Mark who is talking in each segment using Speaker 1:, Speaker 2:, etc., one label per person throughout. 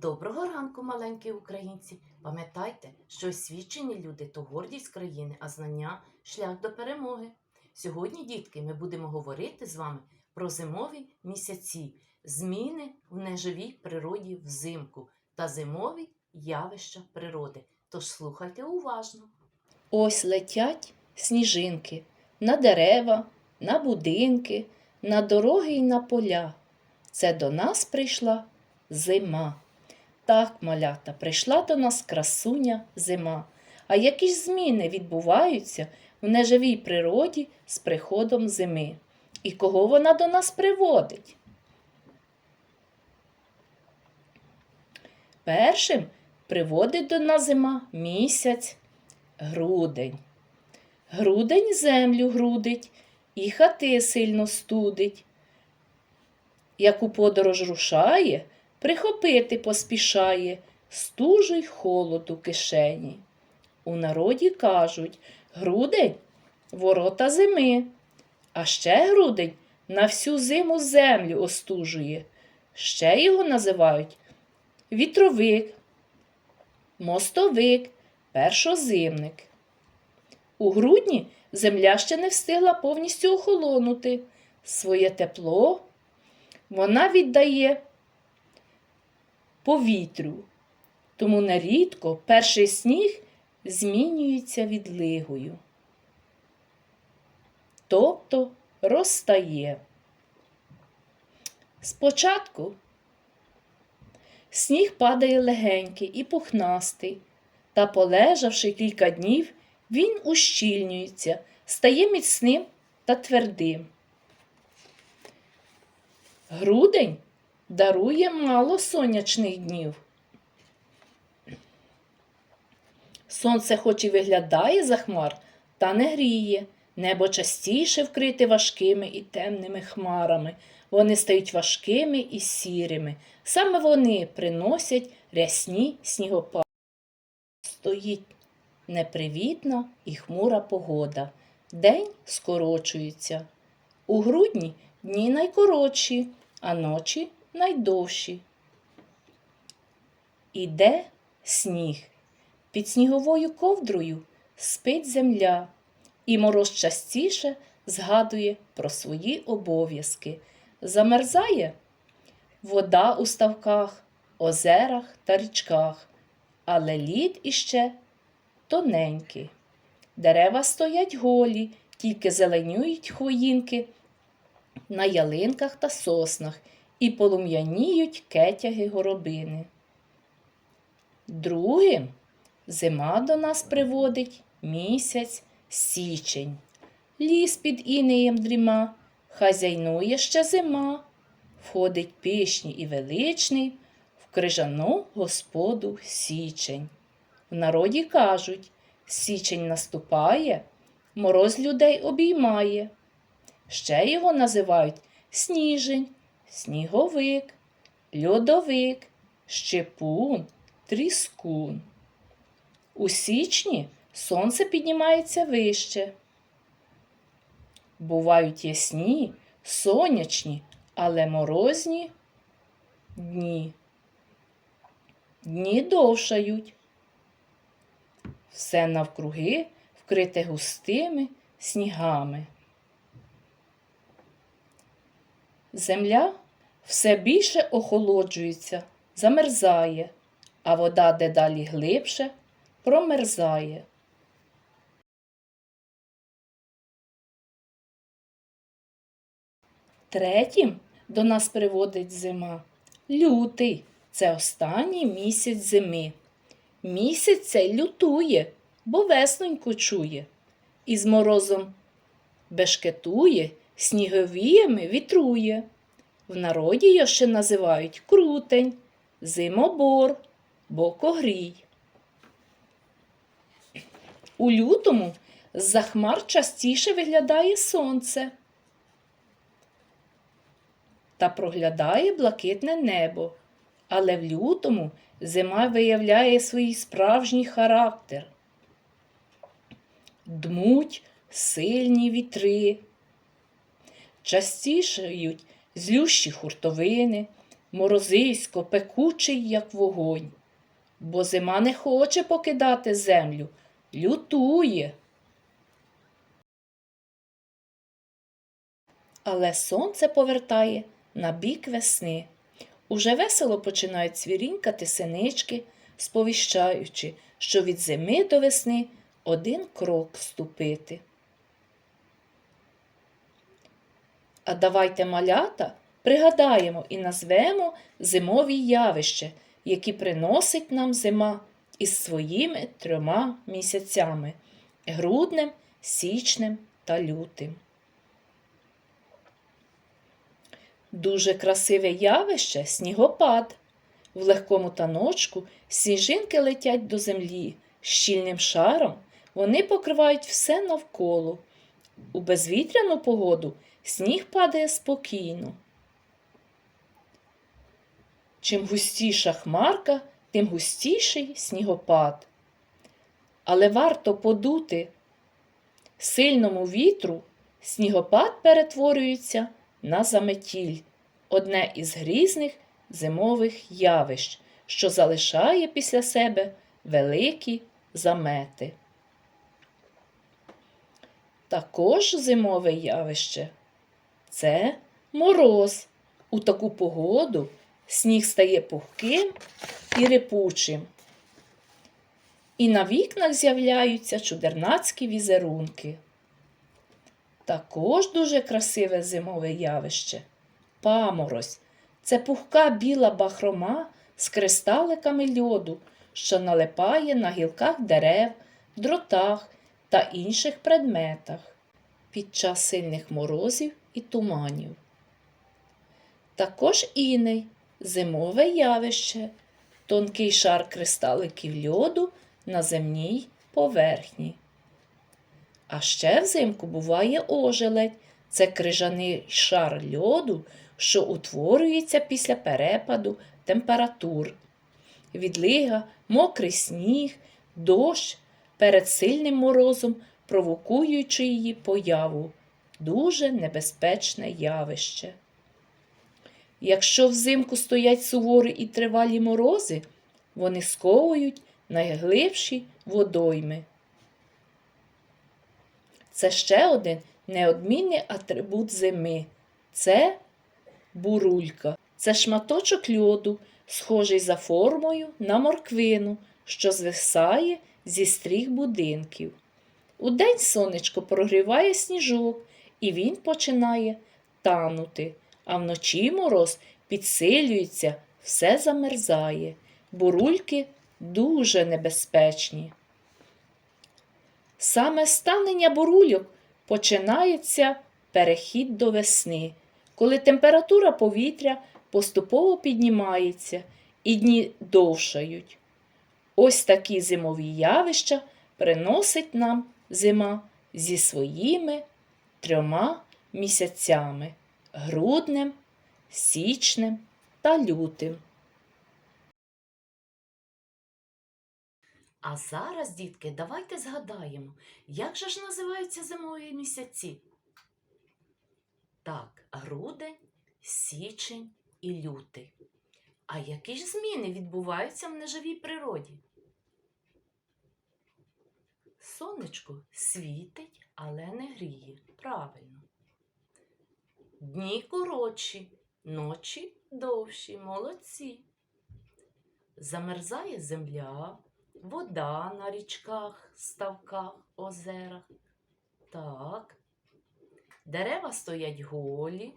Speaker 1: Доброго ранку, маленькі українці! Пам'ятайте, що освічені люди то гордість країни, а знання шлях до перемоги. Сьогодні, дітки, ми будемо говорити з вами про зимові місяці, зміни в неживій природі взимку та зимові явища природи. Тож слухайте уважно.
Speaker 2: Ось летять сніжинки на дерева, на будинки, на дороги й на поля. Це до нас прийшла зима. Так, малята, прийшла до нас красуня зима. А які ж зміни відбуваються в неживій природі з приходом зими? І кого вона до нас приводить? Першим приводить до нас зима місяць грудень. Грудень землю грудить і хати сильно студить. Як у подорож рушає, прихопити поспішає стужу й холоду кишені. У народі кажуть грудень ворота зими, а ще грудень на всю зиму землю остужує. Ще його називають вітровик, мостовик, першозимник. У грудні земля ще не встигла повністю охолонути. Своє тепло вона віддає повітрю, тому нерідко перший сніг змінюється відлигою. Тобто розтає. Спочатку сніг падає легенький і пухнастий, та, полежавши кілька днів, він ущільнюється, стає міцним та твердим. Грудень дарує мало сонячних днів. Сонце хоч і виглядає за хмар, та не гріє. Небо частіше вкрите важкими і темними хмарами. Вони стають важкими і сірими. Саме вони приносять рясні снігопади. Стоїть непривітна і хмура погода. День скорочується. У грудні дні найкоротші, а ночі найдовші. Іде сніг. Під сніговою ковдрою спить земля, і мороз частіше згадує про свої обов'язки. Замерзає вода у ставках, озерах та річках, але лід іще тоненький. Дерева стоять голі, тільки зеленюють хвоїнки на ялинках та соснах і полум'яніють кетяги горобини. Другим зима до нас приводить місяць січень. Ліс під інеєм дріма, хазяйнує ще зима, входить пишній і величний в крижану господу січень. В народі кажуть, січень наступає, мороз людей обіймає. Ще його називають сніжень, сніговик, льодовик, щепун, тріскун. У січні сонце піднімається вище. Бувають ясні, сонячні, але морозні дні. Дні довшають. Все навкруги вкрите густими снігами. Земля все більше охолоджується, замерзає, а вода дедалі глибше промерзає. Третім до нас приводить зима. Лютий це останній місяць зими. Місяць цей лютує, бо весноньку чує. І з морозом бешкетує, сніговіями вітрує. В народі його ще називають крутень, зимобор, бокогрій. У лютому з-за хмар частіше виглядає сонце та проглядає блакитне небо. Але в лютому зима виявляє свій справжній характер. Дмуть сильні вітри, частішають злющі хуртовини, морозисько, пекучий, як вогонь. Бо зима не хоче покидати землю, лютує. Але сонце повертає на бік весни. Уже весело починають цвірінькати синички, сповіщаючи, що від зими до весни один крок ступити. А давайте малята пригадаємо і назвемо зимові явища, які приносить нам зима із своїми трьома місяцями груднем, січнем та лютим. Дуже красиве явище снігопад. В легкому таночку сніжинки летять до землі. Щільним шаром вони покривають все навколо. У безвітряну погоду сніг падає спокійно. Чим густіша хмарка, тим густіший снігопад. Але варто подути сильному вітру, снігопад перетворюється на заметіль, одне із грізних зимових явищ, що залишає після себе великі замети. Також зимове явище це мороз. У таку погоду сніг стає пухким і репучим. І на вікнах з'являються чудернацькі візерунки. Також дуже красиве зимове явище паморозь. Це пухка біла бахрома з кристаликами льоду, що налипає на гілках дерев, дротах та інших предметах під час сильних морозів і туманів. Також іней зимове явище, тонкий шар кристаликів льоду на земній поверхні. А ще взимку буває ожеледь. Це крижаний шар льоду, що утворюється після перепаду температур. Відлига, мокрий сніг, дощ перед сильним морозом, провокуючи її появу. Дуже небезпечне явище. Якщо взимку стоять суворі і тривалі морози, вони сковують найглибші водойми. Це ще один неодмінний атрибут зими. Це бурулька. Це шматочок льоду, схожий за формою на морквину, що звисає зі стріх будинків. Удень сонечко прогріває сніжок, і він починає танути, а вночі мороз підсилюється, все замерзає. Бурульки дуже небезпечні. Саме з танення бурульок починається перехід до весни, коли температура повітря поступово піднімається і дні довшають. Ось такі зимові явища приносить нам зима зі своїми трьома місяцями груднем, січнем та лютим.
Speaker 1: А зараз, дітки, давайте згадаємо, як же ж називаються зимові місяці? Так, грудень, січень і лютий. А які ж зміни відбуваються в неживій природі? Сонечко світить, але не гріє. Правильно. Дні коротші, ночі довші, молодці. Замерзає земля, вода на річках, ставках, озерах. Так. Дерева стоять голі.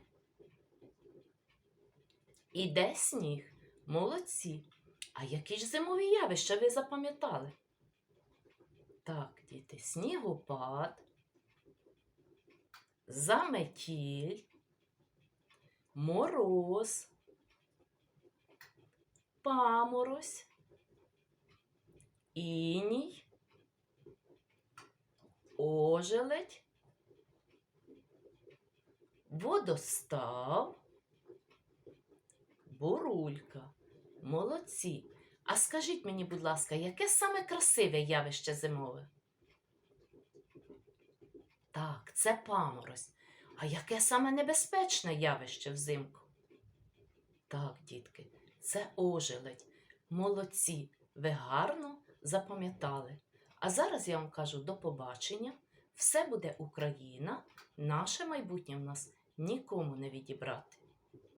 Speaker 1: Іде сніг. Молодці. А які ж зимові явища ви запам'ятали? Так, діти, снігопад, заметіль, мороз, паморозь, іній, ожеледь, водостав, бурулька. Молодці. А скажіть мені, будь ласка, яке саме красиве явище зимове? Так, це паморозь. А яке саме небезпечне явище взимку? Так, дітки, це ожеледь. Молодці, ви гарно запам'ятали. А зараз я вам кажу до побачення. Все буде Україна, наше майбутнє в нас нікому не відібрати.